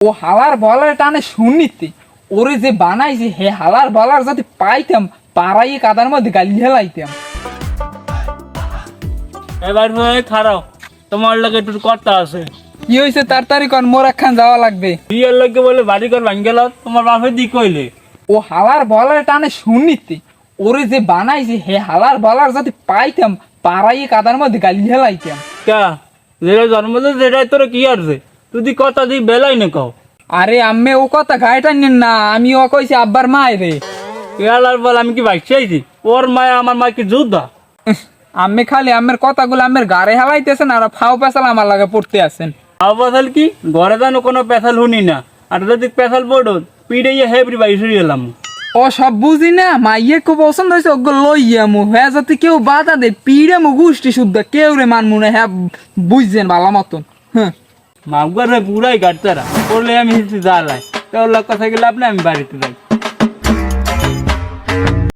ও হালার বলার টানে শুনিতে ওরে যে বানাইছে হে হালার বলার যদি পাইতাম পাড়াইয়ে কাদার মধ্যে গালি হেলাইতাম। এবার হয়ে খারাও তোমার লাগে একটু কর্তা আছে। কি হয়েছে তাড়াতাড়ি কর মোর একখান যাওয়া লাগবে। বিয়ের লোককে বলে বাড়ি ভাঙ্গে গেল তোমার বাপের দি কইলে। ও হালার বলার টানে শুনিতে ওরে যে বানাইছে হে হালার বলার যদি পাইতাম পাড়াইয়ে কাদার মধ্যে গালি হেলাইতাম। কা যেটা জন্ম দিয়েছে সেটাই তোর কি আসছে তুই কথা দিই বেলাই না কও। আরে আম্মে ও কথা গায়েটা নেন না আমি ও কইছি আব্বার মায় রে। ইয়ালার বল আমি কি বাইক চাইছি? ওর মায় আমার মা কি যুদ্ধা? আম্মে খালি আম্মের কথাগুলো আম্মের গাড়ে হেলাইতেছেন আর ফাও পেশাল আমার লাগে পড়তে আছেন। আও পেশাল কি? ঘরে জানো কোনো পেশাল শুনি না। আর যদি পেশাল পড়ো পিড়ে হেবরি বাই শুয়ে এলাম। ও সব বুঝি না মাইয়ে খুব পছন্দ হয়েছে ওগুলো লইয়া মু। হ্যাঁ যাতে কেউ বাধা দে পিড়ে মু গোষ্ঠী শুদ্ধ কেউ রে মানমু না হ্যাঁ বুঝছেন ভালো মতন। হ্যাঁ। মাগুয়ার পুরাই গাড়তারা করলে আমি জ্বালাই তো লোক কথা গেলে আপনি আমি বাড়িতে যাই।